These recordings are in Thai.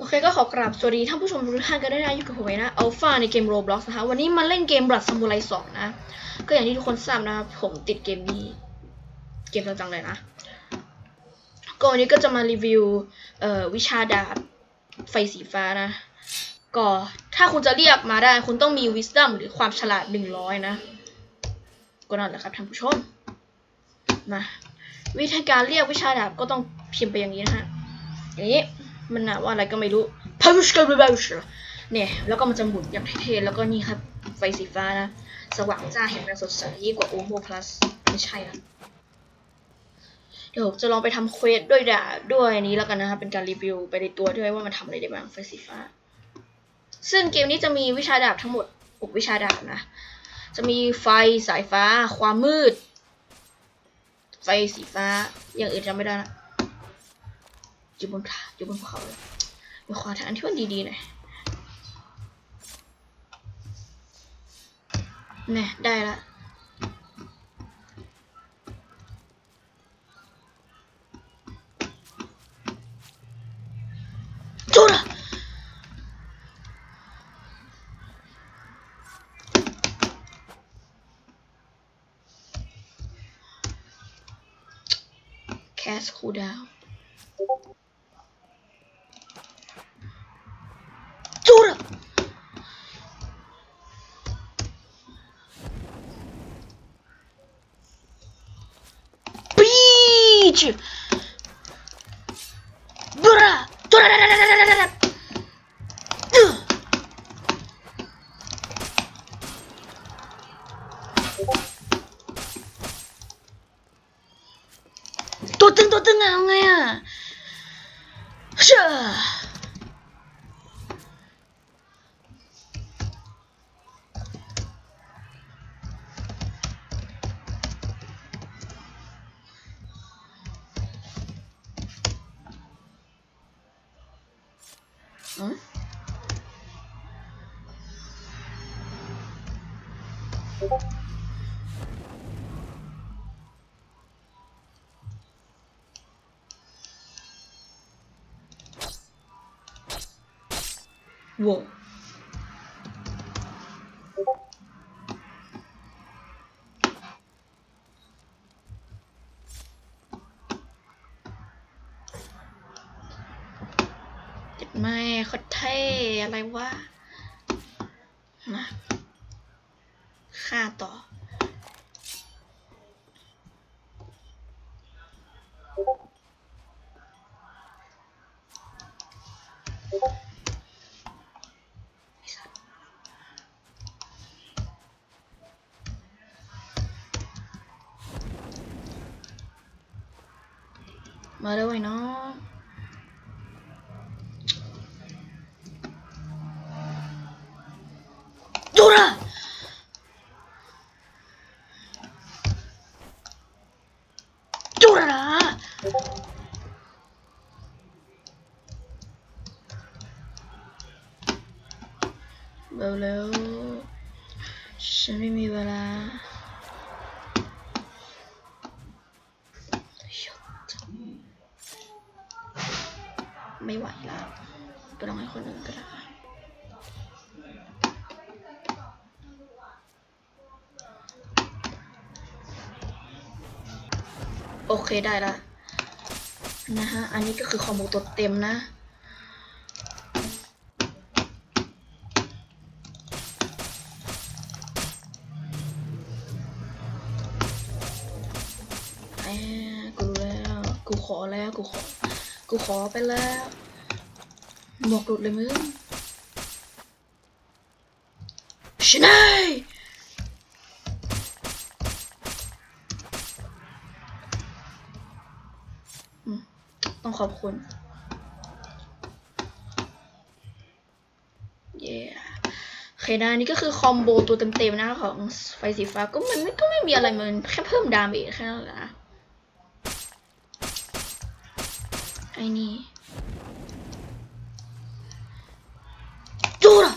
โอเคก็ขอกราบสวัสดีท่านผู้ชมทุกท่านกันด้วยนะอยู่กับผมเองนะอัลฟาในเกม Roblox นะคะวันนี้มาเล่นเกม Blood Samurai 2นะ ก็อย่างที่ทุกคนทราบนะครับผมติดเกมนี้เกมจังๆเลยนะก็วันนี้ก็จะมารีวิวเอ่อวิชาดาบไฟสีฟ้านะ ก็ถ้าคุณจะเรียกมาได้คุณต้องมี Wisdom หรือความฉลาด100นะ ก็นั่นแหละครับท่านผู้ชมมาวิธีการเรียกวิชาดาบก็ต้องพิมพ์ไปอย่างนี้นะฮะอย่างนี้ มันอ่านว่าอะไรก็ไม่รู้ p u s h กันไปเนี่ย แล้วก็มันจะหมุนอย่างเท่ๆแล้วก็นี่ครับ ไฟสีฟ้านะ สว่างจ้าเห็นมันสดใสยิ่งกว่า Omo Plus ไม่ใช่นะเดี๋ยวจะลองไปทำเควสด้วยดาด้วยนี้แล้วกันนะครับ เป็นการรีวิวไปในตัวด้วยว่ามันทำอะไรได้บ้างไฟสีฟ้า ซึ่งเกมนี้จะมีวิชาดาบทั้งหมด6วิชาดาบนะ จะมีไฟสายฟ้า ความมืด ไฟสีฟ้า อย่างอื่นจำไม่ได้ละ อยู่บนผาอยู่บนภูเขาเลยมีขวาทางที่มันดีๆหน่อยแน่ได้ละจุดอะแคสคูดาว ชบราจุดอะตัวตึงตัวตึงอะ เจ็ดไม่คดเท่อะไรวะนะฆ่าต่อ มาด้วยเนาะ ดูนะดูนะเร็วๆฉันไม่มีเวลาไม่ไหวแล้วก็ต้องให้คนอื่นก็ได้ โอเคได้ละนะฮะ อันนี้ก็คือคอมโบตัวเต็มนะแอะกูรู้แล้ว กูขอแล้ว กูขอ กูขอไปแล้วหมวกหลุดเลยมึงชนาย ขอบคุณเย้โอเคนะนี่ก็คือคอมโบตัวเต็มๆนะของไฟสีฟ้าก็มันไม่ก็ไม่มีอะไรมันแค่เพิ่มดาเมจแค่นั้นแหละนะไอ้นี่จูระ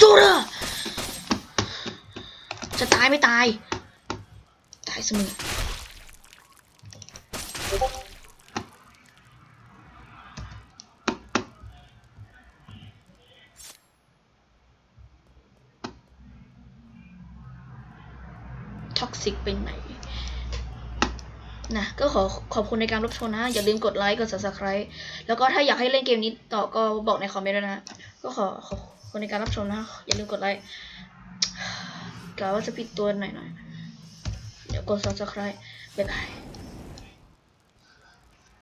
จูระจะตายไม่ตาย ตายเสมอ ท็อกซิกไปไหนนะก็ขอขอบคุณในการรับชมนะ อย่าลืมกดไลค์กด subscribe แล้วก็ถ้าอยากให้เล่นเกมนี้ต่อก็บอกในคอมเมนต์ด้วยนะ ก็ขอขอบคุณในการรับชมนะ อย่าลืมกดไลค์กลัวว่าจะปิดตัวหน่อยหน่อยๆเดี๋ยวกด subscribe บ๊ายบาย